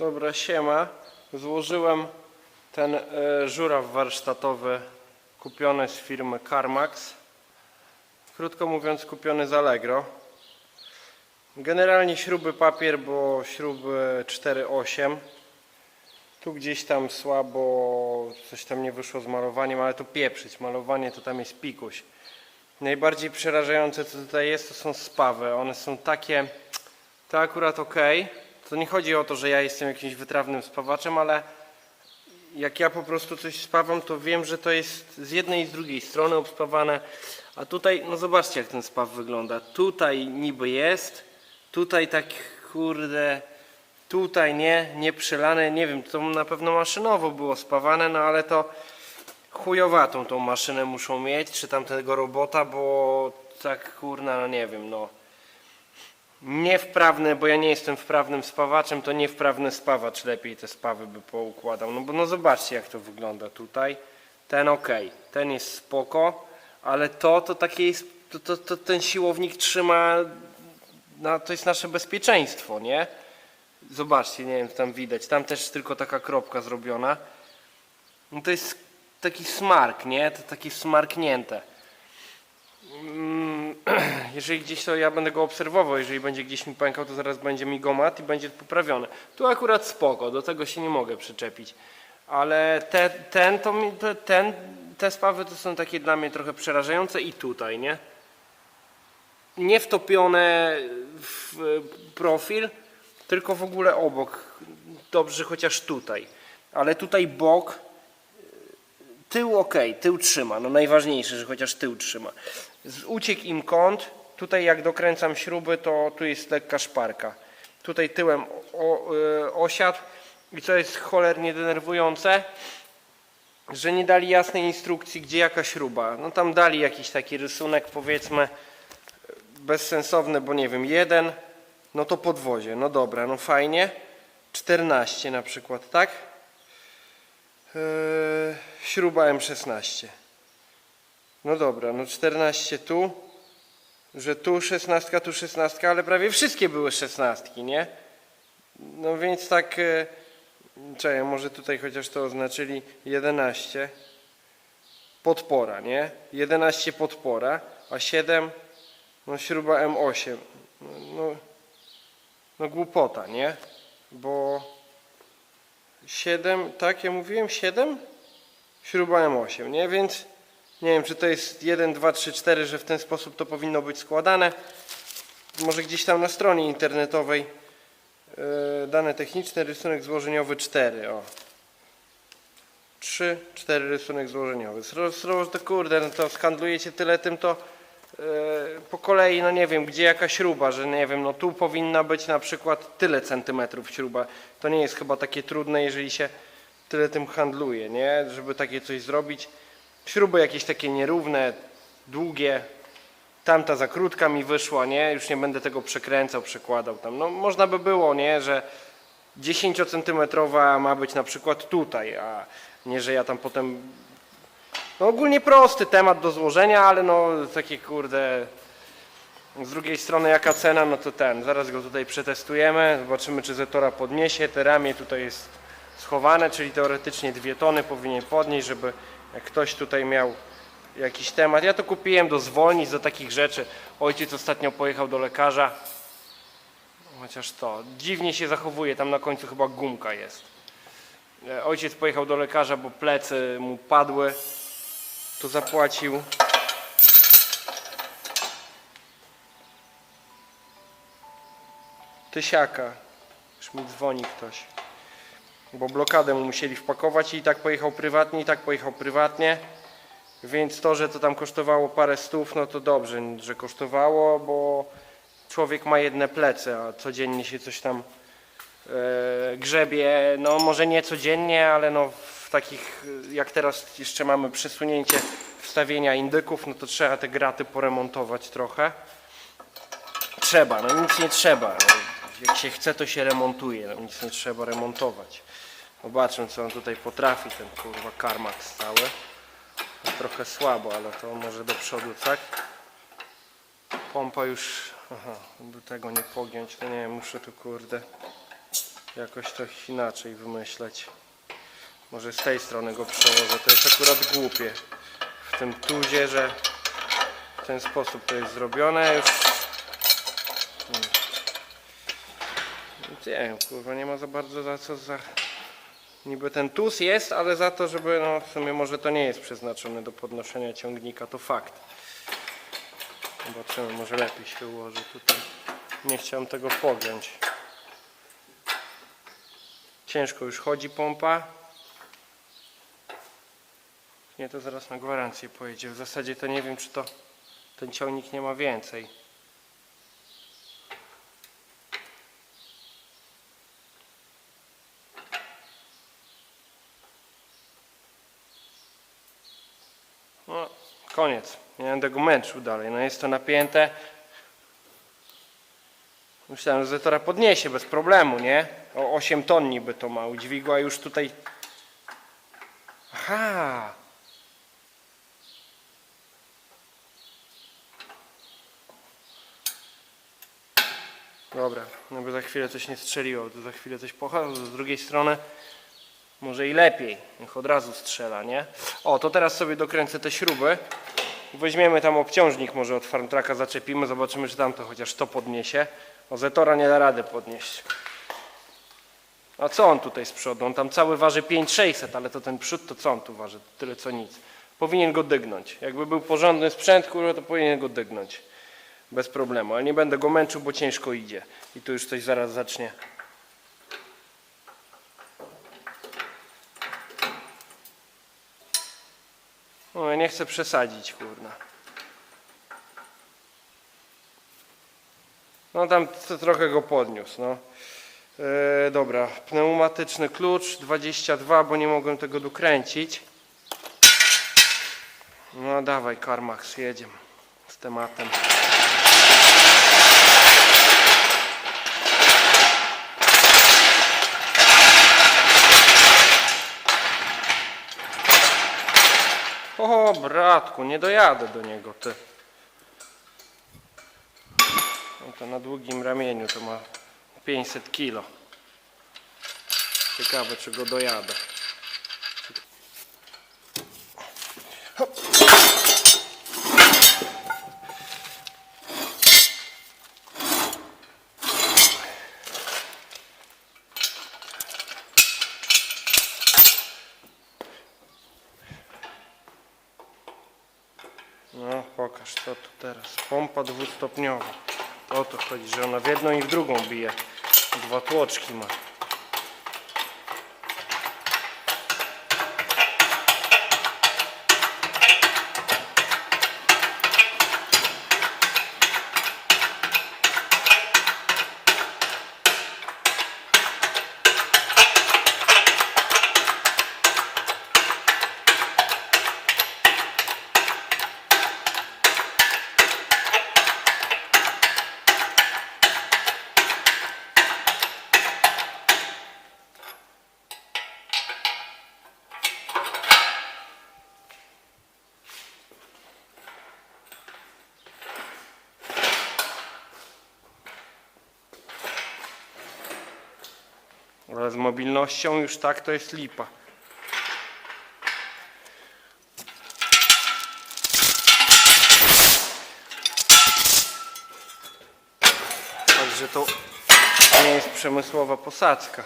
Dobra, siema. Złożyłem ten e, żuraw warsztatowy kupiony z firmy Carmax. Krótko mówiąc, kupiony z Allegro. Generalnie śruby papier, bo śruby 4,8. Tu gdzieś tam słabo, coś tam nie wyszło z malowaniem, ale to pieprzyć. Malowanie to tam jest pikuś. Najbardziej przerażające co tutaj jest, to są spawy. One są takie, to akurat ok. To nie chodzi o to, że ja jestem jakimś wytrawnym spawaczem, ale jak ja po prostu coś spawam, to wiem, że to jest z jednej i z drugiej strony obspawane. A tutaj, no zobaczcie jak ten spaw wygląda. Tutaj niby jest, tutaj tak kurde, tutaj nie, nie przelane, nie wiem, to na pewno maszynowo było spawane, no ale to chujowatą tą maszynę muszą mieć, czy tamtego robota, bo tak kurna, no nie wiem, no. Niewprawny, bo ja nie jestem wprawnym spawaczem, to niewprawny spawacz lepiej te spawy by poukładał. No bo no zobaczcie jak to wygląda tutaj. Ten ok, ten jest spoko, ale to to takie jest, to, to, to ten siłownik trzyma, na, to jest nasze bezpieczeństwo, nie? Zobaczcie, nie wiem, tam widać. Tam też tylko taka kropka zrobiona. No to jest taki smark, nie? To takie smarknięte. Mm, Jeżeli gdzieś to ja będę go obserwował, jeżeli będzie gdzieś mi pękał, to zaraz będzie mi gomat i będzie poprawione. Tu akurat spoko, do tego się nie mogę przyczepić. Ale te, ten, to mi, te, ten, te spawy to są takie dla mnie trochę przerażające i tutaj, nie? Nie wtopione w profil, tylko w ogóle obok. Dobrze chociaż tutaj. Ale tutaj bok, Tył ok, tył trzyma, no najważniejsze, że chociaż tył trzyma. Uciekł im kąt, tutaj jak dokręcam śruby, to tu jest lekka szparka. Tutaj tyłem o, y, osiadł i co jest cholernie denerwujące, że nie dali jasnej instrukcji, gdzie jaka śruba. No tam dali jakiś taki rysunek, powiedzmy, bezsensowny, bo nie wiem, jeden, no to podwozie, no dobra, no fajnie. 14 na przykład, tak? Eee, śruba M16. No dobra, no 14 tu, że tu 16, tu 16, ale prawie wszystkie były 16, nie? No więc tak, e, czekaj, może tutaj chociaż to oznaczyli 11. Podpora, nie? 11 podpora, a 7, no śruba M8. No, no, no głupota, nie? Bo 7, tak ja mówiłem 7? Śruba M8, nie? Więc nie wiem, czy to jest 1, 2, 3, 4, że w ten sposób to powinno być składane. Może gdzieś tam na stronie internetowej yy, dane techniczne, rysunek złożeniowy 4, o. 3, 4 rysunek złożeniowy. Sro, to kurde, no to skandlujecie tyle tym, to yy, po kolei, no nie wiem, gdzie jaka śruba, że nie wiem, no tu powinna być na przykład tyle centymetrów śruba. To nie jest chyba takie trudne, jeżeli się tyle tym handluje, nie? Żeby takie coś zrobić. Śruby jakieś takie nierówne, długie. Tamta za krótka mi wyszła, nie? Już nie będę tego przekręcał, przekładał tam. No można by było, nie? Że 10 centymetrowa ma być na przykład tutaj, a nie, że ja tam potem... No ogólnie prosty temat do złożenia, ale no takie kurde... Z drugiej strony jaka cena, no to ten, zaraz go tutaj przetestujemy, zobaczymy czy Zetora podniesie, te ramię tutaj jest schowane, czyli teoretycznie dwie tony powinien podnieść, żeby jak ktoś tutaj miał jakiś temat. Ja to kupiłem do zwolnić, do takich rzeczy. Ojciec ostatnio pojechał do lekarza, chociaż to, dziwnie się zachowuje, tam na końcu chyba gumka jest. E, Ojciec pojechał do lekarza, bo plecy mu padły, to zapłacił tysiaka. Już mi dzwoni ktoś. Bo blokadę mu musieli wpakować i tak pojechał prywatnie, i tak pojechał prywatnie. Więc to, że to tam kosztowało parę stów, no to dobrze, że kosztowało, bo człowiek ma jedne plecy, a codziennie się coś tam e, grzebie. No może nie codziennie, ale no w takich, jak teraz jeszcze mamy przesunięcie wstawienia indyków, no to trzeba te graty poremontować trochę. Trzeba, no nic nie trzeba. No, jak się chce, to się remontuje, no nic nie trzeba remontować. Zobaczmy, co on tutaj potrafi, ten kurwa karmak. No, trochę słabo, ale to może do przodu, tak? Pompa już, aha, by tego nie pogiąć, to nie wiem, muszę tu kurde jakoś to inaczej wymyśleć. Może z tej strony go przełożę. To jest akurat głupie. W tym tuzie, że w ten sposób to jest zrobione. Już nie kurwa, nie ma za bardzo za co za... Niby ten tuz jest, ale za to, żeby, no w sumie może to nie jest przeznaczone do podnoszenia ciągnika, to fakt. Zobaczymy, może lepiej się ułoży tutaj. Nie chciałem tego pogiąć. Ciężko już chodzi pompa. Nie, to zaraz na gwarancję pojedzie. W zasadzie to nie wiem, czy to ten ciągnik nie ma więcej. No, koniec. Nie będę go męczył dalej. No jest to napięte. Myślałem, że Zetora podniesie bez problemu, nie? O 8 ton niby to ma udźwigu, już tutaj... Aha! Dobra, no bo za chwilę coś nie strzeliło, to za chwilę coś pocha, z drugiej strony może i lepiej, niech od razu strzela, nie? O, to teraz sobie dokręcę te śruby. Weźmiemy tam obciążnik może od farmtraka, zaczepimy, zobaczymy czy tam to chociaż to podniesie. O Zetora nie da rady podnieść. A co on tutaj z przodu? On tam cały waży 5600, ale to ten przód to co on tu waży? Tyle co nic. Powinien go dygnąć. Jakby był porządny sprzęt, kurwa, to powinien go dygnąć. Bez problemu, ale nie będę go męczył, bo ciężko idzie. I tu już coś zaraz zacznie. No, ja nie chcę przesadzić, kurna. No tam trochę go podniósł, no. E, dobra, pneumatyczny klucz 22, bo nie mogłem tego dokręcić. No dawaj Karmax, jedziemy z tematem. O bratku, nie dojadę do niego, ty. No to na długim ramieniu to ma 500 kilo. Ciekawe, czy go dojadę. Hop. No, pokaż co tu teraz. Pompa dwustopniowa. O to chodzi, że ona w jedną i w drugą bije. Dwa tłoczki ma. Ale z mobilnością już tak to jest lipa. Także to nie jest przemysłowa posadzka.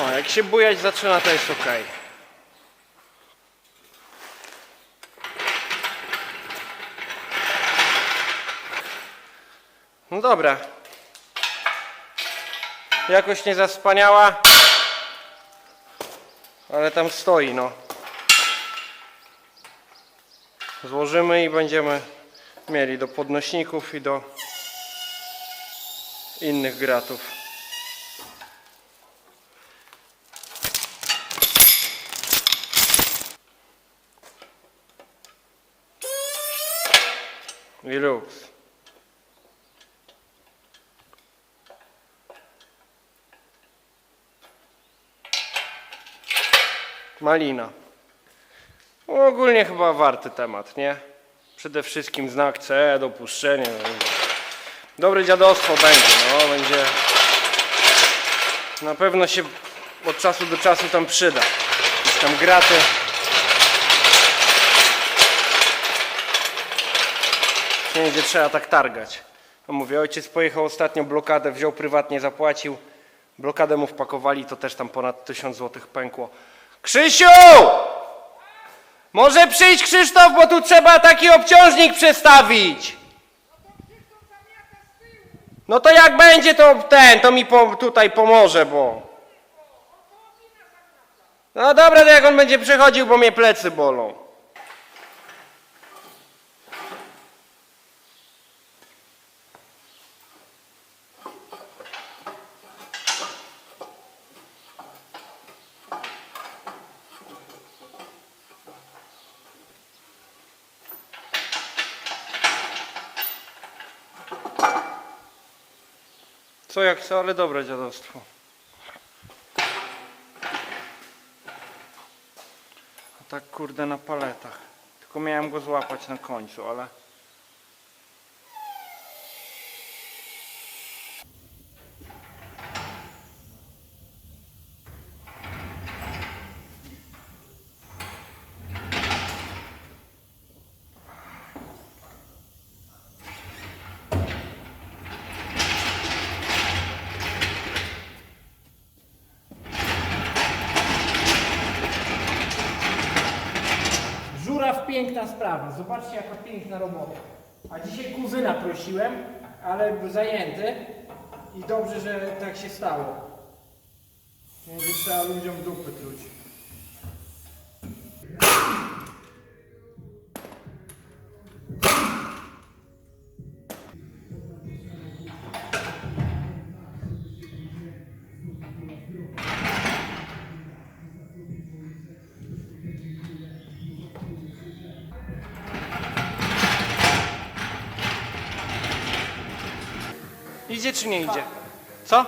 O, jak się bujać zaczyna, to jest ok. No dobra. Jakoś nie za wspaniała, ale tam stoi, no. Złożymy i będziemy mieli do podnośników i do innych gratów. I. Malina. No, ogólnie chyba warty temat, nie? Przede wszystkim znak C, dopuszczenie. Dobre dziadostwo będzie, no będzie. Na pewno się od czasu do czasu tam przyda. Jakieś tam graty. Nie będzie trzeba tak targać. No mówię, ojciec pojechał ostatnio blokadę, wziął prywatnie, zapłacił. Blokadę mu wpakowali, to też tam ponad 1000 zł pękło. Krzysiu! Może przyjść Krzysztof, bo tu trzeba taki obciążnik przestawić. No to jak będzie, to ten, to mi po, tutaj pomoże, bo... No dobra, to jak on będzie przychodził, bo mnie plecy bolą. Co jak co, ale dobre dziadostwo. A tak kurde na paletach. Tylko miałem go złapać na końcu, ale... Żuraw piękna sprawa. Zobaczcie jaka piękna robota. A dzisiaj kuzyna prosiłem, ale był zajęty i dobrze, że tak się stało. Będzie trzeba ludziom dupy truć. Idzie czy nie idzie? Co?